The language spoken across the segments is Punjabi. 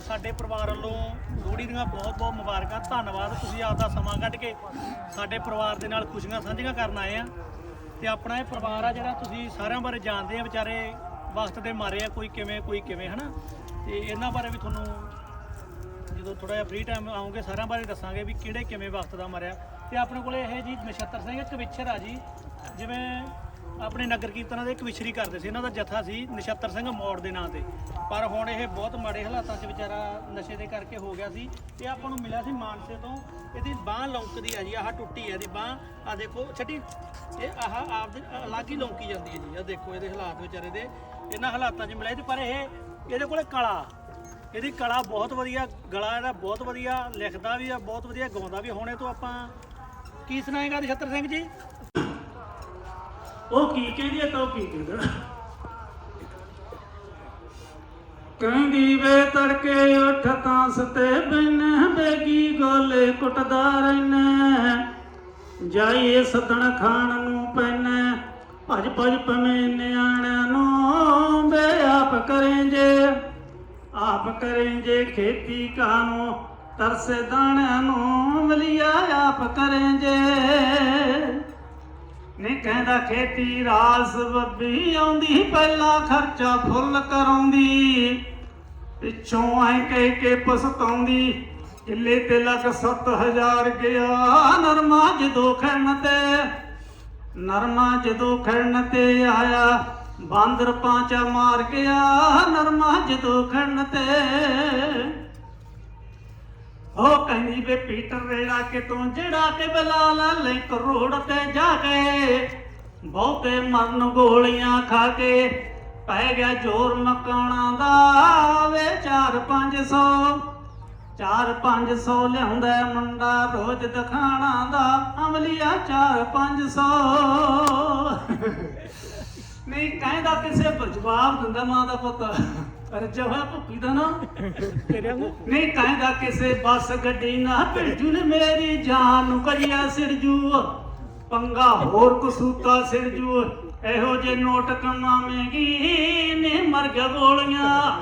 ਸਾਡੇ ਪਰਿਵਾਰ ਵੱਲੋਂ ਲੋਹੜੀ ਦੀਆਂ ਬਹੁਤ-ਬਹੁਤ ਮੁਬਾਰਕਾਂ, ਧੰਨਵਾਦ। ਤੁਸੀਂ ਆਪਦਾ ਸਮਾਂ ਕੱਢ ਕੇ ਸਾਡੇ ਪਰਿਵਾਰ ਦੇ ਨਾਲ ਖੁਸ਼ੀਆਂ ਸਾਂਝੀਆਂ ਕਰਨ ਆਏ ਆ। ਤੇ ਆਪਣਾ ਇਹ ਪਰਿਵਾਰ ਆ ਜਿਹੜਾ ਤੁਸੀਂ ਸਾਰਿਆਂ ਬਾਰੇ ਜਾਣਦੇ ਆ, ਵਿਚਾਰੇ ਵਕਤ ਦੇ ਮਾਰੇ ਆ, ਕੋਈ ਕਿਵੇਂ ਕੋਈ ਕਿਵੇਂ, ਹਨਾ? ਤੇ ਇਹਨਾਂ ਬਾਰੇ ਵੀ ਤੁਹਾਨੂੰ ਜਦੋਂ ਥੋੜਾ ਜਿਹਾ ਫ੍ਰੀ ਟਾਈਮ ਆਉਂਗੇ ਸਾਰਿਆਂ ਬਾਰੇ ਦੱਸਾਂਗੇ ਵੀ ਕਿਹੜੇ ਕਿਵੇਂ ਵਕਤ ਦਾ ਮਰਿਆ। ਤੇ ਆਪਣੇ ਕੋਲੇ ਇਹ ਜੀ ਨਛੱਤਰ ਸਿੰਘ ਇੱਕ ਆ ਜੀ, ਜਿਵੇਂ ਆਪਣੇ ਨਗਰ ਕੀਰਤਨਾਂ ਦੇ ਇੱਕ ਵਿਛਰੀ ਕਰਦੇ ਸੀ। ਇਹਨਾਂ ਦਾ ਜਥਾ ਸੀ ਨਛੱਤਰ ਸਿੰਘ ਮੌੜ ਦੇ ਨਾਂ ਤੇ। ਪਰ ਹੁਣ ਇਹ ਬਹੁਤ ਮਾੜੇ ਹਾਲਾਤਾਂ 'ਚ ਵਿਚਾਰਾ ਨਸ਼ੇ ਦੇ ਕਰਕੇ ਹੋ ਗਿਆ ਸੀ ਤੇ ਆਪਾਂ ਨੂੰ ਮਿਲਿਆ ਸੀ ਮਾਨਸੇ ਤੋਂ। ਇਹਦੀ ਬਾਹ ਲੌਂਕਦੀ ਆ ਜੀ, ਆਹ ਟੁੱਟੀ ਆ ਇਹਦੀ ਬਾਹ। ਆ ਦੇਖੋ, ਛੱਡੀ। ਇਹ ਆਹ ਆਪਦੇ ਅਲੱਗ ਹੀ ਲੌਂਕੀ ਜਾਂਦੀ ਹੈ ਜੀ। ਆ ਦੇਖੋ ਇਹਦੇ ਹਾਲਾਤ ਵਿਚਾਰੇ ਦੇ। ਇਹਨਾਂ ਹਾਲਾਤਾਂ 'ਚ ਮਿਲਿਆ ਤੇ ਪਰ ਇਹ ਇਹਦੇ ਕੋਲੇ ਕਲਾ। ਇਹਦੀ ਕਲਾ ਬਹੁਤ ਵਧੀਆ, ਗਲਾ ਇਹਦਾ ਬਹੁਤ ਵਧੀਆ, ਲਿਖਦਾ ਵੀ ਆ, ਬਹੁਤ ਵਧੀਆ, ਗਾਉਂਦਾ ਵੀ ਹੁਣ ਇਹ ਤੋਂ ਆਪਾਂ ਕੀ ਸੁਣਾਏਗਾ ਨਛੱਤਰ ਸਿੰਘ ਜੀ? ਉਹ ਕੀ ਕਹਿੰਦੀ ਹੈ ਤਾਂ ਉਹ ਕੀ ਕਹਿੰਦਾ? ਕਹਿੰਦੀ ਵੇ ਤੜਕੇ ਉੱਠ ਤਾਂ ਸਤੇ ਬਿਨ ਬੇਗੀ ਗੋਲੇ ਕੁੱਟਦਾ ਰਹਿਣਾ ਜਾਈਏ ਸਦਣ ਖਾਣ ਨੂੰ ਪੈਣਾ ਭਜ ਭਜ ਪਵੇਂ ਨਿਆਣਿਆਂ ਨੂੰ ਬੇ ਆਪ ਕਰੇ ਜੇ ਆਪ ਕਰੇ ਜੇ ਖੇਤੀ ਕਾਨੂੰ ਤਰਸੇ ਦਾਣਿਆਂ ਨੂੰ ਮਲਿਆ ਆਪ ਕਰੇ ਜੇ ਨੇ ਕਹਿੰਦਾ ਖੇਤੀ ਰਾਸ ਬੱਬੀ ਆਉਂਦੀ, ਪਹਿਲਾਂ ਖਰਚਾ ਫੁੱਲ ਕਰਾਉਂਦੀ। ਪਿੱਛੋਂ ਐ ਕਹਿ ਕੇ ਪਸਤਾਉਂਦੀ ਕਿੱਲੇ ਤੇ ਲੱਗ 7000 ਗਿਆ, ਨਰਮਾ ਜਦੋਂ ਖੜਨ ਤੇ। ਨਰਮਾ ਜਦੋਂ ਖੜਨ ਤੇ ਆਇਆ, ਬਾਂਦਰ ਪਾਂਚਾ ਮਾਰ ਗਿਆ, ਨਰਮਾ ਜਦੋਂ ਖੜਨ ਤੇ। ਉਹ ਕਹਿੰਦੀ ਵੇ ਪੀਟਰ ਰੇੜਾ ਕੇ ਤੂੰ ਜਿਹੜਾ ਕੇ ਬਲਾ ਲਾ ਲੈ ਤੇ ਜਾ ਕੇ ਬਹੁਤੇ ਮਰਨ ਗੋਲੀਆਂ ਖਾ ਕੇ ਪੈ ਗਿਆ ਜ਼ੋਰ ਮਕਾਣਾ ਦਾ, ਵੇ 4-500 4-500 ਲਿਆਉਂਦਾ ਮੁੰਡਾ ਰੋਜ਼ ਦਿਖਾਣਾ ਦਾ, ਅਮਲੀਆ 4-500 ਨਹੀਂ ਕਹਿੰਦਾ ਕਿਸੇ ਪਰ ਜਵਾਬ ਦਿੰਦਾ ਮਾਂ ਦਾ ਪੁੱਤ। ਪਰ ਜਵਾਬ ਭੁੱਕੀ ਦਾ ਨਾ। ਤੇਰੇ ਵਾਂਗੂ ਨਹੀਂ ਕਹਿੰਦਾ ਕਿਸੇ ਬੱਸ ਗੱਡੀ ਨਾ ਭੇਜੂ ਨੇ ਮੇਰੀ ਜਾਨ ਨੂੰ ਕਰਿਆ ਸਿਰਜੂ ਪੰਗਾ ਹੋਰ ਕਸੂਤਾ ਸਿਰਜੂ ਇਹੋ ਜੇ ਨੋਟ ਕਮਾਵੇਂਗੀ ਨੇ ਮਰ ਗਿਆ ਗੋਲੀਆਂ।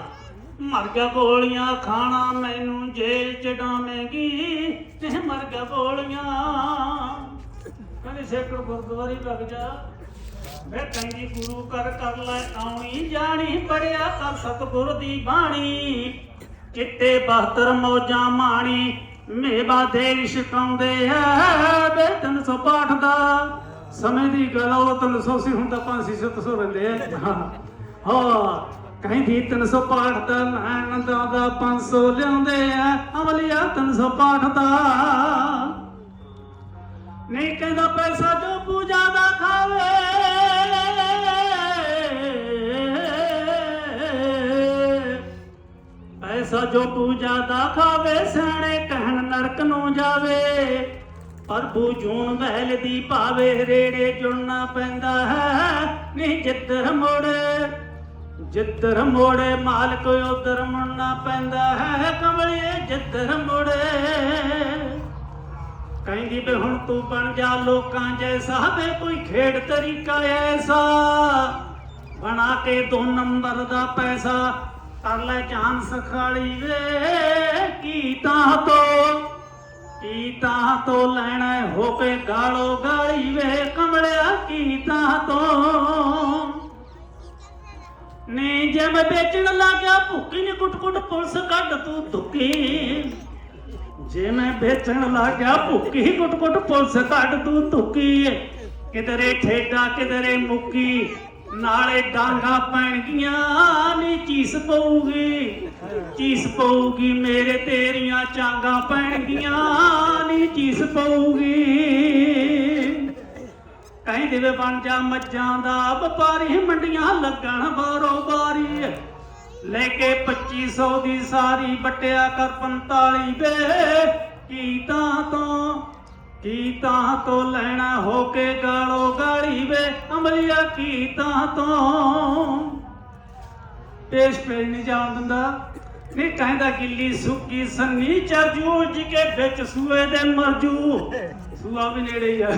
ਮਰ ਗਿਆ ਗੋਲੀਆਂ ਖਾਣਾ ਮੈਨੂੰ ਜੇਲ੍ਹ ਚ ਡਾਵੇਂਗੀ ਨੇ ਮਰ ਗਿਆ ਗੋਲੀਆਂ। ਕਹਿੰਦੇ ਸੇਕੜ ਗੁਰਦੁਆਰੇ ਲੱਗ ਜਾ। ਵੇ ਕਹਿੰਦੀ ਗੁਰੂ ਕਰ ਕਰ ਲੈ, ਆਉਣੀ ਜਾਣੀ ਪੜਿਆ ਕਰ ਸਤਿਗੁਰ ਦੀ ਬਾਣੀ। ਚਿੱਟੇ 72 ਮੌਜਾਂ ਮਾਣੀ, ਮੇਵਾ ਦੇ ਛਕਾਉਂਦੇ ਆ। ਵੇ 300 ਪਾਠ ਦਾ ਸਮੇਂ ਦੀ ਗੱਲ ਉਹ 300 ਸੀ ਹੁਣ 500 700 ਰਹਿੰਦੇ ਆ। ਹਾਂ ਕਹਿੰਦੀ 300 ਦਾ ਲੈਣ ਦਾ 500 ਲਿਆਉਂਦੇ ਆ। ਅਮਲੀਆ 300 ਪਾਠ ਦਾ। ਨਹੀਂ ਕਹਿੰਦਾ ਪੈਸਾ ਜੋ ਪੂਜਾ ਦਾ ਖਾਵੇ ਪੈਸਾ ਜੋ ਪੂਜਾ ਦਾ ਖਾਵੇ, ਸਿਆਣੇ ਕਹਿਣ ਨਰਕ ਨੂੰ ਜਾਵੇ। ਪ੍ਰਭੂ ਜੂਨ ਬਹਿਲ ਦੀ ਭਾਵੇ, ਰੇੜੇ ਜੁੜਨਾ ਪੈਂਦਾ ਹੈ। ਨਹੀਂ ਜਿੱਧਰ ਮੋੜੇ ਜਿੱਧਰ ਮੋੜੇ, ਮਾਲਕ ਉਧਰ ਮੁੜਨਾ ਪੈਂਦਾ ਹੈ। ਕਮਲੀਏ, ਜਿੱਧਰ ਮੋੜੇ। ਕਹਿੰਦੀ ਵੇ ਹੁਣ ਤੂੰ ਬਣ ਜਾ ਲੋਕਾਂ ਜੈਸਾ, ਵੇ ਕੋਈ ਖੇਡ ਤਰੀਕਾ ਐਸਾ। ਬਣਾ ਕੇ ਦੋ ਨੰਬਰ ਦਾ ਪੈਸਾ ਕਰ ਲੈ ਜਾਨ ਸਖਾਲੀ ਵੇ ਕੀ ਤੋ। ਕੀ ਤੋ ਲੈਣਾ ਹੋ ਕੇ ਗਾਲੋ ਗਾਲੀ ਵੇ, ਕਮਲਿਆ ਕੀ ਤੋ। ਨੀ ਜੇ ਮੈਂ ਵੇਚਣ ਲੱਗਿਆ ਭੁੱਕੀ ਨੀ ਕੁੱਟ ਕੁੱਟ ਪੁਲਿਸ ਕੱਢ ਤੂੰ ਦੁੱਕੀ ਜੇ ਮੈਂ ਵੇਚਣ ਲੱਗਿਆ ਭੁੱਕੀ ਕੁੱਟ ਕੁੱਟ ਪੁਲਿਸ ਕੱਢ ਤੂੰ ਧੁੱਕੀ ਕਿਧਰੇ ਠੇਡਾ, ਕਿਧਰੇ ਮੁੱਕੀ। ਨਾਲੇ ਡਾਂਗਾ ਪੈਣਗੀਆਂ, ਨੀ ਚੀਸ ਪਊਗੀ। ਚੀਸ ਪਊਗੀ, ਮੇਰੇ ਤੇਰੀਆਂ ਚਾਂਗਾ ਪੈਣਗੀਆਂ, ਨੀ ਚੀਸ ਪਊਗੀ। ਕਹਿੰਦੇ ਵੇ ਬਣ ਜਾ ਮੱਝਾਂ ਦਾ ਵਪਾਰੀ, ਮੰਡੀਆਂ ਲੱਗਣ ਬਾਰੋ ਬਾਰੀ। ਲੈ ਕੇ 2500 ਦੀ ਸਾਰੀ ਬਟਿਆ ਕਰ 45 ਵੇ। ਕੀ ਤਾਂ ਤੋਂ ਤਾਂ ਤੋਂ ਲੈਣਾ ਹੋ ਕੇ ਗਾਲੋ ਗਾਲੀ ਵੇ, ਅਮਲੀਆ ਕੀ ਤੋਂ। ਪੇਸ਼ ਪੇਸ਼ ਨਹੀਂ ਜਾਣ ਦਿੰਦਾ। ਨਹੀਂ ਕਹਿੰਦਾ ਗਿੱਲੀ ਸੁੱਕੀ ਸੰਨੀ ਚਰਜੂ ਜੀ ਕੇ ਵਿੱਚ ਸੂਏ ਦੇ ਮਰਜੂ ਸੂਆ ਵੀ ਨੇੜੇ ਹੀ ਆ।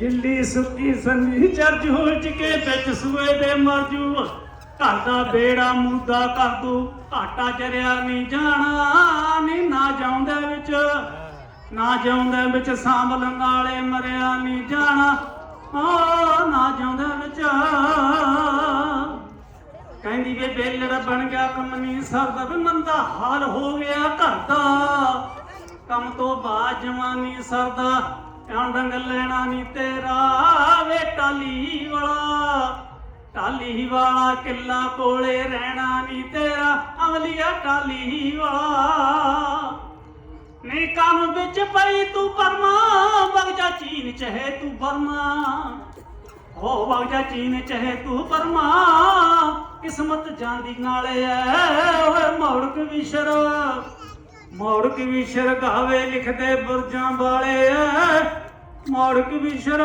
ਗਿੱਲੀ ਸੁੱਕੀ ਸੰਨੀ ਚਰਜੂ ਜੀ ਕੇ ਵਿੱਚ ਸੂਏ ਦੇ ਮਰਜੂ ਘਰ ਦਾ ਬੇੜਾ ਮੁੱਦਾ ਕਰ ਦੂ, ਘਾਟਾ ਚਰਿਆ ਨਹੀਂ ਜਾਣਾ ਨੀ ਨਾ ਜਾਉਂਦੇ ਵਿੱਚ। ਨਾ ਜਾਉਂਦੇ ਵਿੱਚ ਸਾਂਭਲ ਨਾਲੇ ਮਰਿਆ ਨਹੀਂ ਜਾਣਾ। ਓ, ਨਾ ਜਾਉਂਦੇ ਵਿੱਚ। ਕਹਿੰਦੀ ਵੇ ਬੇਲੜ ਬਣ ਗਿਆ ਕੰਮ ਨਹੀਂ ਸਰਦਾ, ਵੀ ਮੰਦਾ ਹਾਲ ਹੋ ਗਿਆ ਘਰ ਦਾ। ਕੰਮ ਤੋਂ ਬਾਅਦ ਜਵਾਨੀ ਸਰਦਾ ਆਂ ਡੰਗ ਲੈਣਾ ਨਹੀਂ ਤੇਰਾ। ਵੇ ਟਾਲੀ ਵਾਲਾ ਟਾਲੀ ਵਾਲਾ ਕਿੱਲਾ ਕੋਲੇ ਰਹਿਣਾ ਨਹੀਂ ਤੇਰਾ। ਅਮਲੀਆ ਟਾਲੀ ਵਾਲਾ। ਨੀ ਕੰਮ ਵਿੱਚ ਪਈ ਤੂੰ ਪਰਮਾ, ਵਗ ਜਾ ਚੀਨ ਚਹੇ ਤੂੰ ਬਰਮਾ ਹੋ ਵਗ ਚੀਨ ਚਹੇ ਤੂੰ ਪਰਮਾ ਕਿਸਮਤ ਜਾਂਦੀ ਨਾਲੇ ਐ, ਓਏ ਮੌੜਕ ਵਿਸ਼ਰ। ਮੌੜਕ ਵਿਸ਼ਰ ਗਾਵੇ ਲਿਖਦੇ ਬੁਰਜਾਂ ਵਾਲੇ ਐ, ਮੌੜਕ ਵਿਸ਼ਰ।